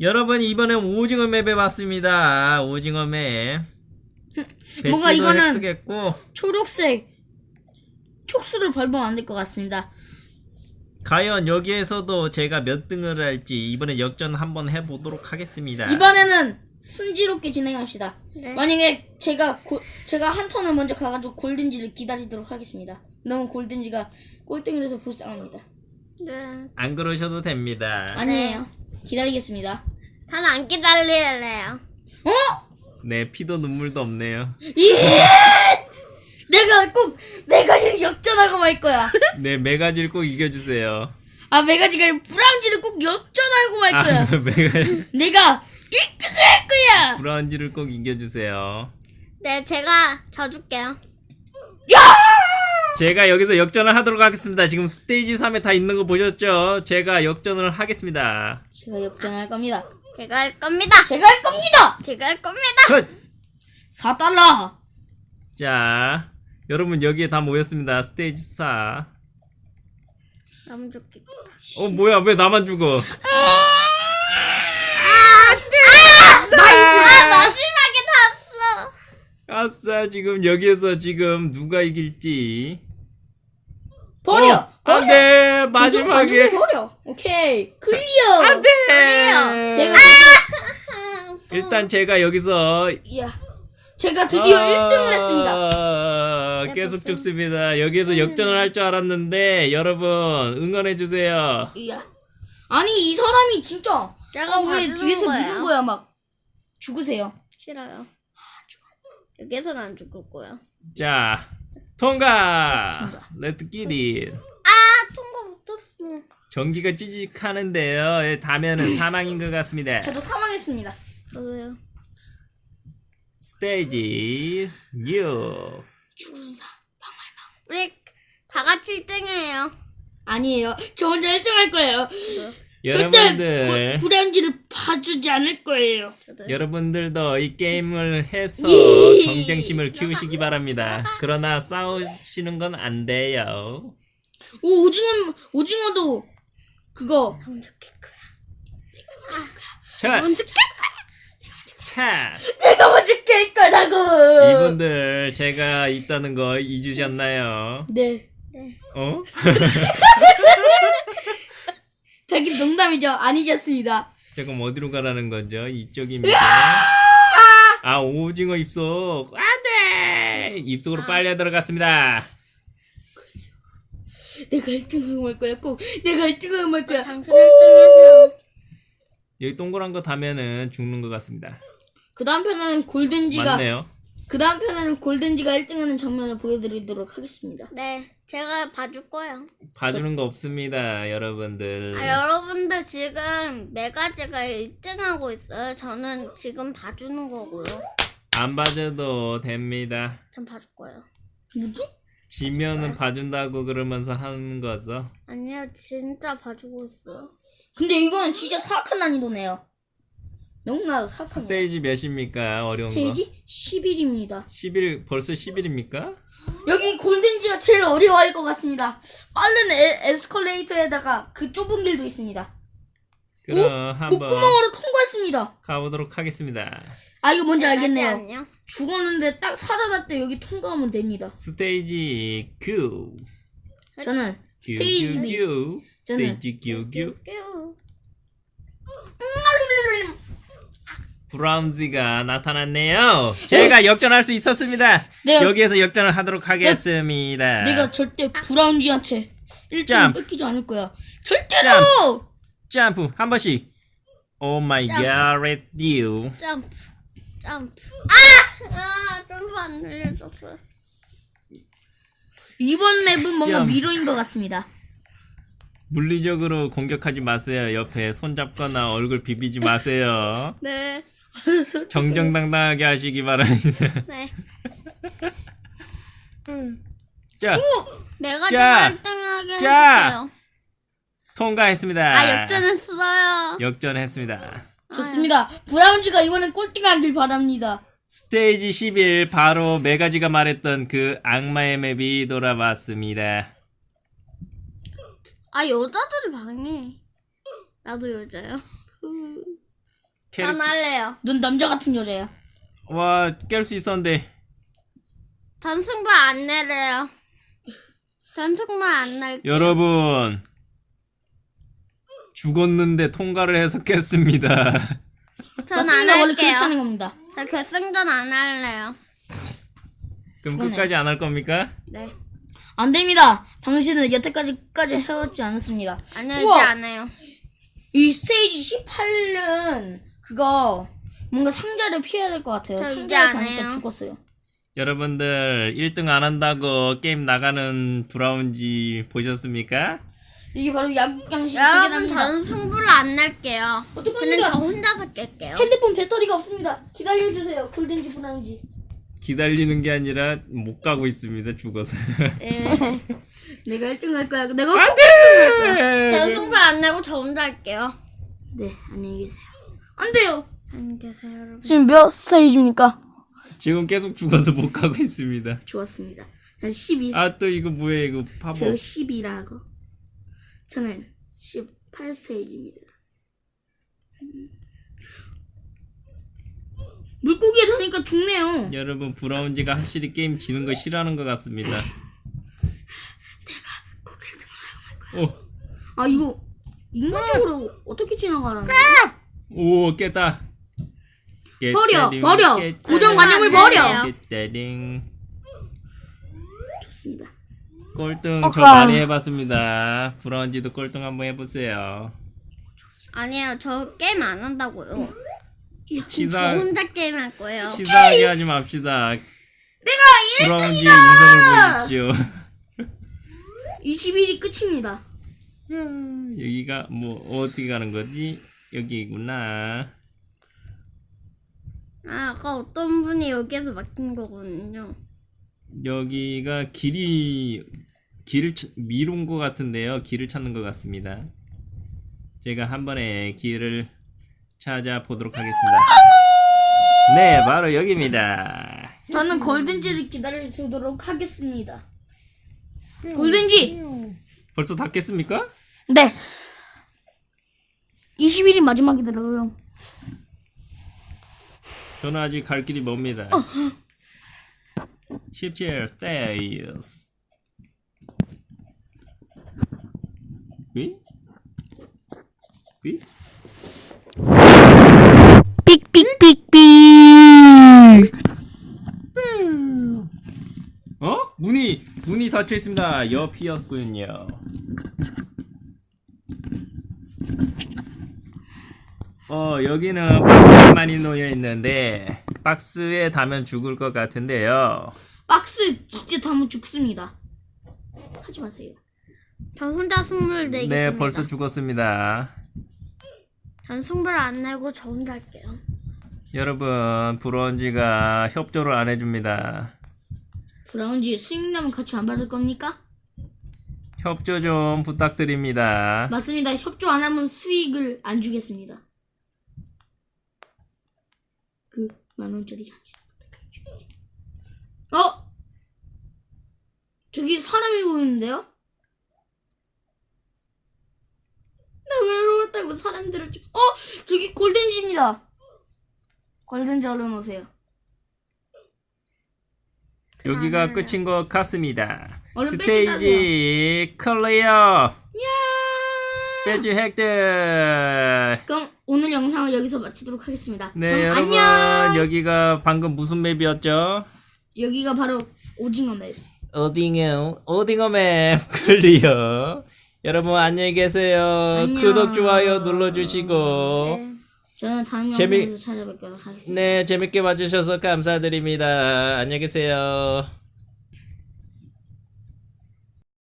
여러분 이번엔 오징어 맵에 왔습니다. 오징어 맵. 뭔가 이거는- 획득했고 초록색 촉수를 밟으면 안 될 것 같습니다. 과연 여기에서도 제가 몇 등을 할지 이번에 역전 한번 해보도록 하겠습니다. 이번에는 순지롭게 진행합시다. 네. 만약에 제가 고- 제가 한 턴을 먼저 가가지고 골든지를 기다리도록 하겠습니다. 너무 골든지가 꼴등을 해서 불쌍합니다. 네. 안 그러셔도 됩니다. 아니에요. 기다리겠습니다. 단안 기다릴래요. 어? 네 피도 눈물도 없네요. 예! 내가 꼭 메가지를 역전하고 말 거야. 네 메가지를 꼭 이겨주세요. 아 메가지가 아니라 브라운지를 꼭 역전하고 말 거야. 아 메가 내가 1등을 할 거야. 브라운지를 꼭 이겨주세요. 네, 제가 져줄게요. 제가 여기서 역전을 하도록 하겠습니다. 지금 스테이지 3에 다 있는 거 보셨죠? 제가 역전을 하겠습니다. 제가 역전할 겁니다. 제가 할 겁니다. 제가 할 겁니다. 제가 할 겁니다. 컷! 4달러. 자, 여러분 여기에 다 모였습니다. 스테이지 4. 너무 좋겠다. 어 뭐야 왜 나만 죽어? 아, 마지막에 탔어. 아싸 지금 여기에서 지금 누가 이길지. 버려. 어, 안돼 마지막에 버려. 오케이. 클리어. 안돼. 제가 아, 일단 제가 여기서 이야. 제가 드디어 1등을 했습니다. 아, 네, 계속 죽습니다. 여기에서 역전을 할 줄 알았는데 여러분 응원해 주세요. 이야. 아니 이 사람이 진짜 제가 아, 왜 뒤에서 거예요. 미는 거야 막 죽으세요. 싫어요. 여기서는 안 죽을 거야. 자 통과. 레트 끼리. 아, 통과 못했어. 전기가 찌직하는데요. 예, 다면은 사망인 것 같습니다. 저도 사망했습니다. 저도요. 스테이지 6. 죽었어. 우리 다 같이 1등이에요. 아니에요. 저 혼자 1등 할 거예요. 여러분들 고- 브라운지를 봐주지 않을 거예요. 여러분들도 이 게임을 해서 예. 경쟁심을 키우시기 바랍니다. 그러나 싸우시는 건 안 돼요. 오 오징어 오징어도 그거 너무 좋겠 거야. 자, 너무 좋겠 차. 내가 먼저 깰 거라고. 이분들 제가 있다는 거 잊으셨나요? 네. 네. 어? 되게 농담이죠. 아니셨습니다. 조금 어디로 가라는 거죠? 이쪽입니다. 아 오징어 입속 안돼 입속으로 빨려 들어갔습니다. 내가 1등하고 말 거야. 꼭 내가 1등하고 말 거야. 당신 1등 하세요. 여기 동그란 거 다면은 죽는 것 같습니다. 그 다음 편에는 골든지가 맞네요. 그 다음 편에는 골든지가 1등하는 장면을 보여드리도록 하겠습니다. 네, 제가 봐줄 거예요. 봐주는 거 없습니다, 여러분들. 아, 여러분들 지금 메가지가 1등하고 있어요. 저는 지금 봐주는 거고요. 안 봐줘도 됩니다. 전 봐줄 거예요. 뭐지? 지면은 봐준다고 그러면서 하는 거죠. 아니요, 진짜 봐주고 있어요. 근데 이건 진짜 사악한 난이도네요. 너무나도 사악합니다. 스테이지 몇입니까? 어려운 거. 스테이지 10일입니다. 10일 벌써 10일입니까? 여기 골든지가 제일 어려워할 것 같습니다. 빠른 에, 에스컬레이터에다가 그 좁은 길도 있습니다. 그럼 한번 목구멍으로 통과했습니다. 가보도록 하겠습니다. 아 이거 뭔지 메가지 알겠네요. 죽었는데 딱 살아날 때 여기 통과하면 됩니다. 스테이지 Q. 저는 Q, 스테이지 Q, B. Q. 저는 스테이지 Q, Q. 뀨. 브라운지가 나타났네요. 제가 역전할 수 있었습니다. 내가- 여기에서 역전을 하도록 하겠습니다. 내가 절대 브라운지한테 1점 점프. 뺏기지 않을 거야. 절대로! 점프 한 번씩. 오 마이 갓, 레디오. 점프. 점프. 아! 아, 점프 안 늘려졌어. 이번 맵은 뭔가 점. 미로인 것 같습니다. 물리적으로 공격하지 마세요. 옆에 손 잡거나 얼굴 비비지 마세요. 네. 솔직히 정정당당하게 하시기 바랍니다. 네. 자, 메가지가 자. 1등하게 자. 해줄게요. 통과했습니다. 아, 역전했어요. 역전했습니다. 좋습니다. 브라운지가 이번엔 꼴등하길 바랍니다. 스테이지 11 바로 메가지가 말했던 그 악마의 맵이 돌아왔습니다. 아, 여자들이 방해. 나도 여자요. 캐릭터 전 할래요. 넌 남자 같은 여자야. 와 깰 수 있었는데 전 승부 안 내래요. 전 승부 안 낼게요. 여러분 죽었는데 통과를 해서 깼습니다. 전 안 맞습니다. 원래 그렇게 할게요. 겁니다. 저 결승전 안 할래요. 그럼 죽었네. 끝까지 안 할 겁니까? 네. 안 됩니다. 당신은 여태까지까지 해왔지 않았습니다. 아니요, 우와. 이제 안 해요. 이 스테이지 18은 그거 뭔가 상자를 피해야 될 것 같아요. 저 이제 상자를 안 가니까 해요. 죽었어요. 여러분들 1등 안 한다고 게임 나가는 브라운지 보셨습니까? 이게 바로 여러분, 시계랍니다. 전 승부를 안 낼게요. 그냥 어떡합니까? 저 혼자서 깰게요. 핸드폰 배터리가 없습니다. 기다려주세요. 골든지 브라운지. 기다리는 게 아니라 못 가고 있습니다. 죽어서. 네. 내가 1등 할 거야. 내가 안꼭 돼! 전 승부 안 내고 저 혼자 할게요. 네, 안녕히 계세요. 안 돼요. 안녕히 계세요, 여러분. 지금 몇 스테이지입니까? 지금 계속 죽어서 못 가고 있습니다. 좋았습니다. 전 12, 아 또 이거 뭐야 이거 저 파버. 10이라고. 저는 18스테이지입니다. 물고기에 다니까 죽네요. 여러분 브라운지가 확실히 게임 지는 거 싫어하는 것 같습니다. 오, 아 이거 인간적으로 어떻게 지나가라는 거야? 오 깼다. 버려, 깨따링, 버려. 깨따링, 고정관념을 안 버려. 깨따링. 좋습니다. 꼴등 저 어까. 많이 해봤습니다. 브라운지도 꼴등 한번 해보세요. 아니에요, 저 게임 안 한다고요. 저 시사 혼자 게임 할 거예요. 시사하게 하지 맙시다. 내가 브라운지의 인성을 보십시오. 21이 끝입니다. 여기가 뭐 어떻게 가는 거지? 여기구나. 아, 아까 어떤 분이 여기에서 막힌 거거든요. 여기가 길이 길을 치- 미룬 것 같은데요. 길을 찾는 것 같습니다. 제가 한 번에 길을 찾아보도록 하겠습니다. 네, 바로 여기입니다. 저는 골든지를 기다려주도록 하겠습니다. 골든지! 벌써 다 깼습니까? 네. 21이 마지막이더라고요. 저는 아직 갈 길이 멉니다. 17 stairs. 위? 위? 삑삑삑삑! 어? 문이 문이 닫혀 있습니다. 옆이었군요. 어 여기는 박스가 많이 놓여 있는데 박스에 닿으면 죽을 것 같은데요. 박스 진짜 다면 죽습니다. 하지 마세요. 저 혼자 승부를 내겠습니다. 네 벌써 죽었습니다. 전 승부를 안 내고 저 혼자 할게요. 여러분 브론지가 협조를 안 해줍니다. 브라운지 수익나면 같이 안 받을 겁니까? 협조 좀 부탁드립니다. 맞습니다. 협조 안 하면 수익을 안 주겠습니다. 그 만원짜리 잠시 어? 저기 사람이 보이는데요? 나 외로웠다고 사람들을 좀... 어? 저기 골든지입니다. 골든지 얼른 오세요. 여기가 끝인 것 같습니다. 얼른. 스테이지 클리어. 야! 배지 획득. 그럼 오늘 영상을 여기서 마치도록 하겠습니다. 네 그럼 여러분 안녕. 여기가 방금 무슨 맵이었죠? 여기가 바로 오징어 맵. 오딩어 오딩어 맵 클리어. 여러분 안녕히 계세요. 안녕. 구독 좋아요 눌러주시고 네. 저는 다음 재미- 영상에서 찾아뵙도록 하겠습니다. 네 재밌게 봐주셔서 감사드립니다. 안녕히 계세요.